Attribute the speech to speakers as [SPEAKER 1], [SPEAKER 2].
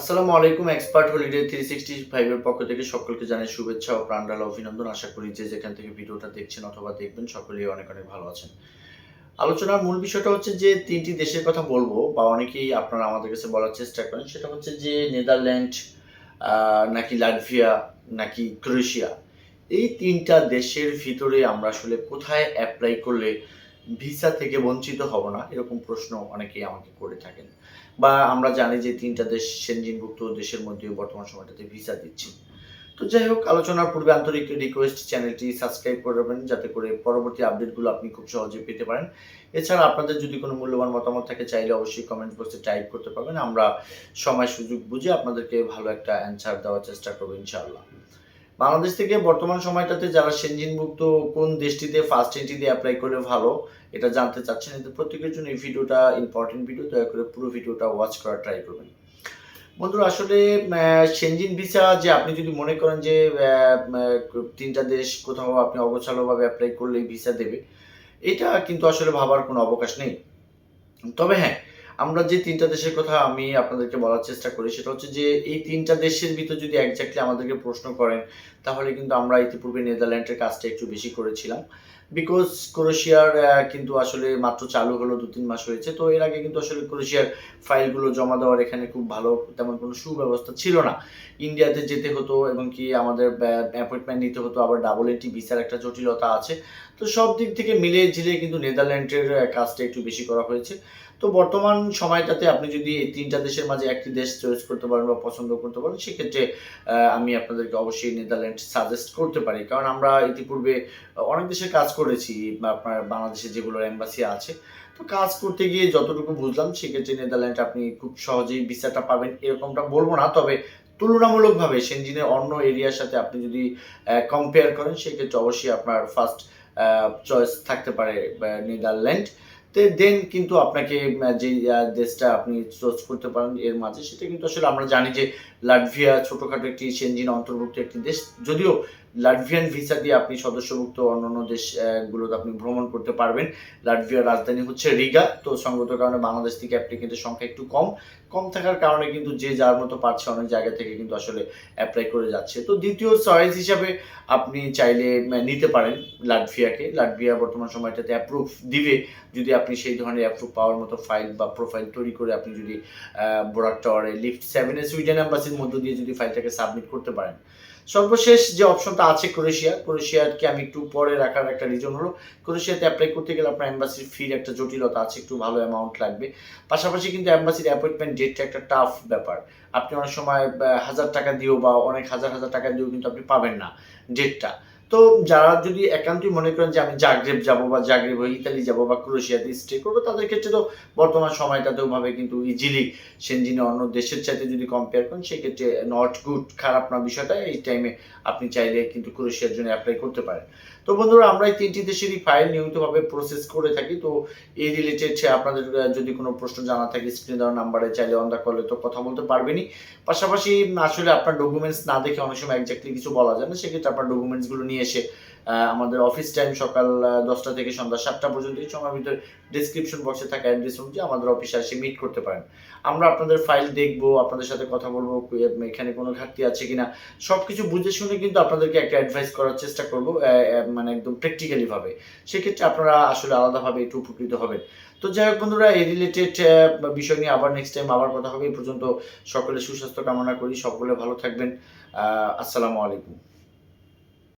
[SPEAKER 1] আসসালামু আলাইকুম expert holiday three sixty ফাইভের পক্ষ থেকে সকলকে জানাই শুভেচ্ছা ও প্রাণডালা অভিনন্দন। আশা করি যে যেখান থেকে ভিডিওটা দেখছেন অথবা দেখবেন, সকলেই অনেক অনেক ভালো আছেন। আলোচনার মূল বিষয়টা হচ্ছে যে তিনটি দেশের কথা বলব, বা অনেকেই আপনারা আমাদের কাছে বলার চেষ্টা করেন। সেটা হচ্ছে যে নেদারল্যান্ড নাকি লাটভিয়া নাকি ক্রোয়েশিয়া এই তিনটা দেশের ভিতরে আমরা আসলে কোথায় অ্যাপ্লাই করলে ভিসা থেকে বঞ্চিত হব না, এরকম প্রশ্ন অনেকেই আমাকে করে থাকেন। বা আমরা জানি যে তিনটা দেশ, সেনজিনভুক্ত দেশের মধ্যে বর্তমান সময়টাতে ভিসা দিচ্ছে। তো যাই হোক, আলোচনার পূর্বে আন্তরিক রিকোয়েস্ট চ্যানেলটি সাবস্ক্রাইব করে রাখবেন, যাতে করে পরবর্তী আপডেটগুলো আপনি খুব সহজে পেতে পারেন। এছাড়া আপনাদের যদি কোনো মূল্যবান মতামত থাকে, চাইলে অবশ্যই কমেন্ট বক্সে টাইপ করতে পারবেন। আমরা সময় সুযোগ বুঝে আপনাদেরকে ভালো একটা অ্যান্সার দেওয়ার চেষ্টা করব, ইনশাআল্লাহ। বাংলাদেশ থেকে বর্তমান সময়টাতে যারা সেনজিনভুক্ত, কোন দেশটিতে ফার্স্ট এন্ট্রি দিয়ে অ্যাপ্লাই করলে ভালো, এটা জানতে চাচ্ছেন এতে প্রত্যেকের জন্য এই ভিডিওটা ইম্পর্টেন্ট ভিডিও দয়া করে পুরো ভিডিওটা ওয়াচ করার ট্রাই করবেন। বন্ধুরা, আসলে সেনজিন ভিসা যে আপনি যদি মনে করেন যে তিনটা দেশ কোথাও আপনি অগোছালোভাবে অ্যাপ্লাই করলে ভিসা দেবে, এটা কিন্তু আসলে ভাবার কোনো অবকাশ নেই। তবে হ্যাঁ আমরা যে তিনটা দেশের কথা আমি আপনাদেরকে বলার চেষ্টা করি, সেটা হচ্ছে যে এই তিনটা দেশের ভিতর যদি একজাক্টলি আমাদেরকে প্রশ্ন করেন, তাহলে কিন্তু আমরা ইতিপূর্বে নেদারল্যান্ডের কাজটা একটু বেশি করেছিলাম। বিকজ ক্রোয়েশিয়ার কিন্তু আসলে মাত্র চালু হলো দু তিন মাস হয়েছে, তো এর আগে কিন্তু আসলে ক্রোয়েশিয়ার ফাইলগুলো জমা দেওয়ার এখানে খুব ভালো তেমন কোনো সুব্যবস্থা ছিল না। ইন্ডিয়াতে যেতে হতো এবং কি আমাদের অ্যাপয়েন্টমেন্ট নিতে হতো, আবার ডাবল এন্ট্রি ভিসার একটা জটিলতা আছে। তো সব দিক থেকে মিলে ঝিলে কিন্তু নেদারল্যান্ডের কাজটা একটু বেশি করা হয়েছে। তো বর্তমান সময়টাতে আপনি যদি এই তিনটা দেশের মাঝে একটি দেশ চয়েস করতে পারেন বা পছন্দ করতে পারেন, সেক্ষেত্রে আমি আপনাদেরকে অবশ্যই নেদারল্যান্ড সাজেস্ট করতে পারি। কারণ আমরা ইতিপূর্বে অনেক দেশের কাজ করেছি আপনার বাংলাদেশে যেগুলো এম্বাসি আছে। তো কাজ করতে গিয়ে যতটুকু বুঝলাম, সেক্ষেত্রে নেদারল্যান্ড আপনি খুব সহজেই ভিসাটা পাবেন, এরকমটা বলব না, তবে তুলনামূলকভাবে সেনজিনের অন্য এরিয়ার সাথে আপনি যদি কম্পেয়ার করেন, সেক্ষেত্রে অবশ্যই আপনার ফার্স্ট চয়েস থাকতে পারে নেদারল্যান্ড। দেন কিন্তু আপনাকে যে দেশটা আপনি চয়েস করতে পারেন এর মাঝে সেটা কিন্তু আসলে আমরা জানি যে লাটভিয়া ছোটখাটো একটি সেনজিন অন্তর্ভুক্ত একটি দেশ। যদিও লাটভিয়ান ভিসা দিয়ে আপনি সদস্যভুক্ত অন্যান্য দেশ আহ, আপনি ভ্রমণ করতে পারবেন। লাটভিয়ার রাজধানী হচ্ছে রিগা তো সঙ্গত কারণে বাংলাদেশ থেকে অ্যাপ্লিকেন্টের সংখ্যা একটু কম। কম থাকার কারণে কিন্তু যে যার মতো পারছে অনেক জায়গা থেকে কিন্তু আসলে অ্যাপ্লাই করে যাচ্ছে। তো দ্বিতীয় চয়েস হিসাবে আপনি চাইলে নিতে পারেন লাটভিয়াকে। লাটভিয়া বর্তমান সময়টাতে অ্যাপ্রুভ দিবে। যদি আপনি সেই ধরনের অ্যাপ্রুভ পাওয়ার মতো ফাইল বা প্রোফাইল তৈরি করে আপনি যদি বোরাক টাওয়ারে লিফট সেভেনে সুইডেন অ্যাম্বাসির মধ্য দিয়ে যদি ফাইলটাকে সাবমিট করতে পারেন। সর্বশেষ যে অপশনটা আছে ক্রোয়েশিয়া ক্রোয়েশিয়াকে আমি একটু পরে রাখার একটা রিজন হলো ক্রোয়েশিয়াতে অ্যাপ্লাই করতে গেলে আপনার অ্যাম্বাসির ফির একটা জটিলতা আছে, একটু ভালো অ্যামাউন্ট লাগবে। পাশাপাশি কিন্তু অ্যাম্বাসির অ্যাপয়েন্টমেন্ট ডেটটা একটা টাফ ব্যাপার। আপনি অনেক সময় হাজার টাকা দিয়েও বা অনেক হাজার হাজার টাকা দিয়েও কিন্তু আপনি পাবেন না ডেটটা তো যারা যদি একান্তই মনে করেন যে আমি জাগরেব যাব বা জাগরেব হয়ে ইতালি যাব বা ক্রোয়েশিয়াতে স্টে করব, তাদের ক্ষেত্রে তো বর্তমান সময়টাতেও ভাবে কিন্তু ইজিলি সেনজিনে অন্য দেশের চাইতে যদি কম্পেয়ার করেন, সেক্ষেত্রে নট গুড খারাপ না বিষয়টা, এই টাইমে আপনি চাইলে কিন্তু ক্রোয়েশিয়ার জন্য অ্যাপ্লাই করতে পারেন। তো বন্ধুরা, আমরা এই তিনটি দেশেরই ফাইল নিয়মিতভাবে প্রসেস করে থাকি। তো এই রিলেটেড আপনাদের যদি কোনো প্রশ্ন জানা থাকে স্ক্রিনে দেওয়া নাম্বারে চাইলে অন দ্য কলে তো কথা বলতে পারবেনই। পাশাপাশি আসলে আপনার ডকুমেন্টস না দেখে অনেক সময় একজাক্টলি কিছু বলা যায় না, সেক্ষেত্রে আপনার ডকুমেন্টসগুলো নিয়ে এসে আমাদের অফিস টাইম সকাল দশটা থেকে সন্ধ্যা সাতটা পর্যন্ত এই সময়ের ভিতরে ডিসক্রিপশন বক্সে থাকা অ্যাড্রেস অনুযায়ী আমাদের অফিসে এসে মিট করতে পারেন। আমরা আপনাদের ফাইল দেখব, আপনাদের সাথে কথা বলব এখানে কোনো ঘাটতি আছে কিনা সব কিছু বুঝে শুনে কিন্তু আপনাদেরকে একটা অ্যাডভাইস করার চেষ্টা করব মানে একদম প্র্যাকটিক্যালি ভাবে। সেক্ষেত্রে আপনারা আসলে আলাদাভাবে একটু উপকৃত হবেন। তো যাই হোক বন্ধুরা, এই রিলেটেড বিষয় নিয়ে আবার নেক্সট টাইম আবার কথা হবে। এই পর্যন্ত সকলে সুস্বাস্থ্য কামনা করি। সকলে ভালো থাকবেন। আসসালামু আলাইকুম।